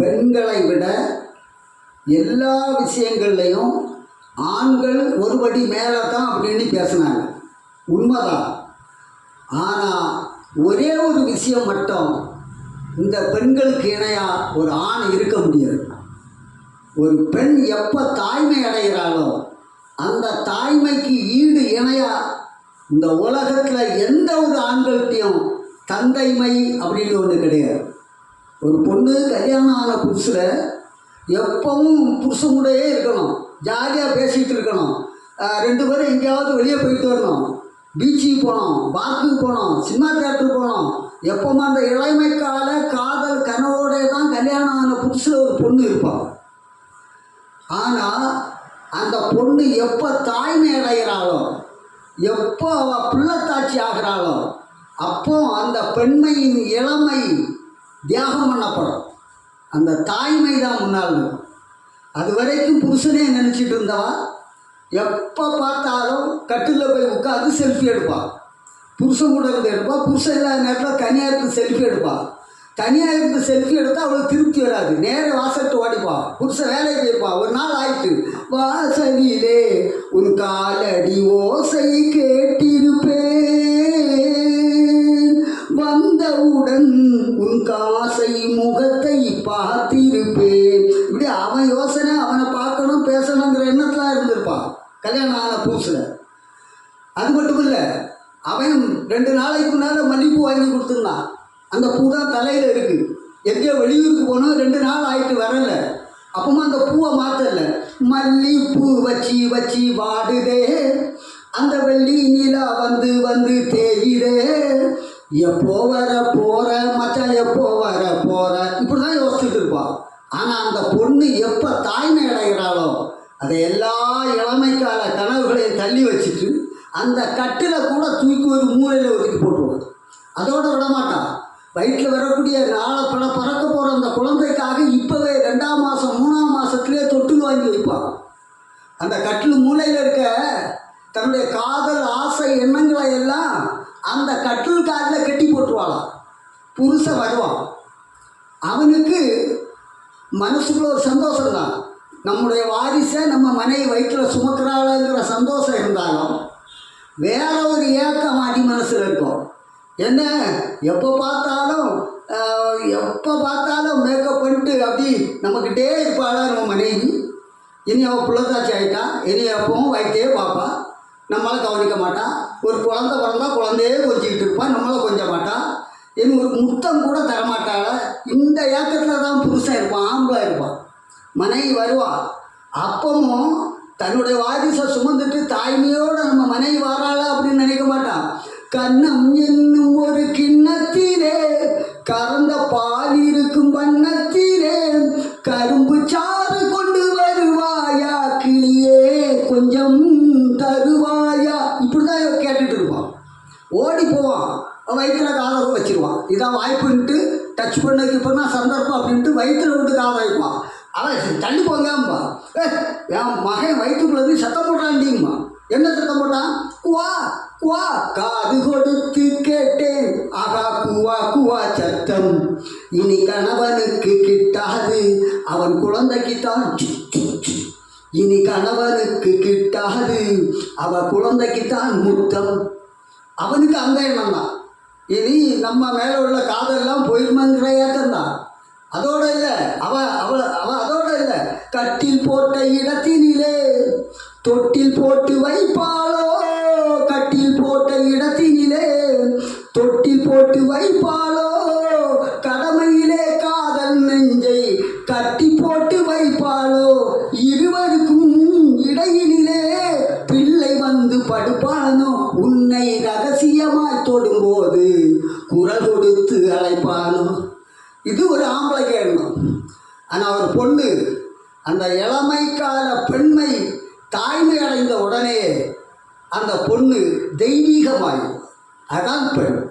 பெண்களை விட எல்லா விஷயங்கள்லையும் ஆண்கள் ஒருபடி மேலே தான் அப்படின்னு பேசினாங்க. உண்மைதான். ஆனால் ஒரே ஒரு விஷயம் மட்டும் இந்த பெண்களுக்கு இணையாக ஒரு ஆண் இருக்க முடியாது. ஒரு பெண் எப்போ தாய்மை அடைகிறாளோ அந்த தாய்மைக்கு ஈடு இணையாக இந்த உலகத்தில் எந்த ஒரு ஆண்கள்கிட்டையும் தந்தைமை அப்படின்னு ஒன்று கிடையாது. ஒரு பொண்ணு கல்யாணம் ஆன புதுசில் எப்பவும் புருஷன் கூடயே இருக்கணும். ஜாலியாக பேசிகிட்டு இருக்கணும். ரெண்டு பேரும் எங்கேயாவது வெளியே போயிட்டு வரணும். பீச்சுக்கு போனோம் பார்க்குக்கு போனோம் சினிமா தேட்டருக்கு போனோம் எப்போவுமே அந்த இளமை கால காதல் கனவோட தான் கல்யாணம் ஆன புதுசில் ஒரு பொண்ணு இருப்பாள் ஆனால் அந்த பொண்ணு எப்போ தாய்மை அடைகிறாளோ எப்போ அவள் பிள்ளைத்தாட்சி ஆகிறாளோ அப்போ அந்த பெண்மையின் இளமை தியாகம் பண்ணப்படும் அந்த தாய்மை தான் முன்னால் இருக்கும் அது வரைக்கும் புருஷனே நினச்சிட்டு இருந்தவா எப்போ பார்த்தாலும் கட்டிலில் போய் உட்காந்து செல்ஃபி எடுப்பாள் புருஷன் கூட இருந்து எடுப்பாள் புருஷன் இல்லாத நேரத்தில் தனியாக இருந்து செல்ஃபி எடுப்பாள் தனியாக இருந்து செல்ஃபி எடுத்தால் அவளுக்கு திருப்தி வராது. நேர வாசட்டு ஓடிப்பாள் புருஷன் வேலைக்கு போயிருப்பாள் ஒரு நாள் ஆயிட்டு வாசலிலே உன் காலடி ஓ அது மட்டும் இல்லை அவன் ரெண்டு நாளைக்கு முன்னால் மல்லிப்பூ வாங்கி கொடுத்துருந்தான். அந்த பூ தான் தலையில் இருக்குது எங்கேயோ வெளியூருக்கு போனோம் ரெண்டு நாள் ஆயிட்டு வரல. அப்பமா அந்த பூவை மாற்றல மல்லிப்பூ வச்சு வச்சு வாடுதே அந்த வெள்ளி நிலா வந்து வந்து தேயுதே. எப்போ வர போற மச்சான் எப்போ வர போற? இப்படிதான் யோசிச்சுட்டு இருப்பான் ஆனால் அந்த பொண்ணு எப்போ தாய்மை அடைகிறாளோ அதை எல்லா இளமைக்கால கனவுகளையும் தள்ளி வச்சுட்டு அந்த கட்டில கூட தூக்கி ஒரு மூலையில் ஒதுக்கி போட்டுருவான் அதோட விடமாட்டான் வயிற்றில் வரக்கூடிய நாளை பல பறக்க போகிற அந்த குழந்தைக்காக இப்போவே ரெண்டாம் மாதம் மூணாம் மாதத்துலேயே தொட்டில் வாங்கி வைப்பான் அந்த கட்டில் மூலையில் இருக்க தன்னுடைய காதல் ஆசை எண்ணங்களை எல்லாம் அந்த கட்டில் காதில் கட்டி போட்டுருவாளாம். புருஷன் வருவான் அவனுக்கு மனசுக்குள்ள ஒரு சந்தோஷம் தான் நம்முடைய வாரிசை நம்ம மனைவி வயிற்றில் சுமக்கிறாளுங்கிற சந்தோஷம் இருந்தாலும் வேற ஒரு ஏக்கம் அடி மனசில் இருக்கும். என்ன? எப்போ பார்த்தாலும் எப்போ பார்த்தாலும் மேக்கப் பண்ணிட்டு அப்படி நம்மக்கிட்டே இருப்பாளா நம்ம மனைவி இனி அவள் புள்ளத்தாச்சி ஆகிட்டான் இனி எப்பவும் வயிற்றே பார்ப்பான் நம்மளை கவனிக்க மாட்டான் ஒரு குழந்தை பிறந்தா குழந்தையே கொஞ்சிக்கிட்டு இருப்பான் நம்மளை கொஞ்ச மாட்டான் இனி ஒரு முத்தம் கூட தரமாட்டாள. இந்த ஏக்கத்தில் தான் புருஷன் இருப்பான் ஆம்பளாக இருப்பான். மனைவி வருவா. அப்பவும் தன்னுடைய வாரிசை சுமந்துட்டு தாய்மையோடு நம்ம மனைவி வராளா இருக்கும் வண்ணத்திலே கரும்பு சாறு கொண்டு வருவாயா? கிளியே கொஞ்சம் தருவாயா? இப்படிதான் கேட்டுட்டு இருப்பான். ஓடி போவான். வயிற்றுல காதை வச்சிருவான். இதான் வாய்ப்புன்ட்டு டச் பண்ணதுக்கு இப்போ தான் சந்தர்ப்பம் அப்படின்ட்டு வயிற்றுல விட்டு காதை வைப்பான். அவன் தள்ளி போங்கம்பா ஏ என் மகன் வயிற்றுக்குள்ளது சத்தம் போட்டான்டிங்கம்மா என்ன சத்தம் போட்டான்? குவா குவா. காது கொடுத்து கேட்டேன். ஆகா குவா குவா சத்தம். இனி கணவனுக்கு கிட்டாது. அவன் குழந்தைக்கு தான் இனி கணவனுக்கு கிட்டாது. அவ குழந்தைக்கு தான் முத்தம். அவனுக்கு அந்த எண்ணம் தான் இனி நம்ம மேலே உள்ள காதெல்லாம் போயிருமாங்கிற ஏக்கம் தான் அதோட இல்லை அவ அவ அவ அதோட இல்லை. கட்டில் போட்ட இடத்தினிலே தொட்டில் போட்டு வை தொடும்போது குரல் கொடுத்து அழைப்பானோ? இது ஒரு ஆம்பளைக்கு எண்ணம் ஆனால் ஒரு பொண்ணு அந்த இளமைக்கால பெண்மை தாய்மை அடைந்த உடனே அந்த பொண்ணு தெய்வீகமாயும் அதான் பெண்.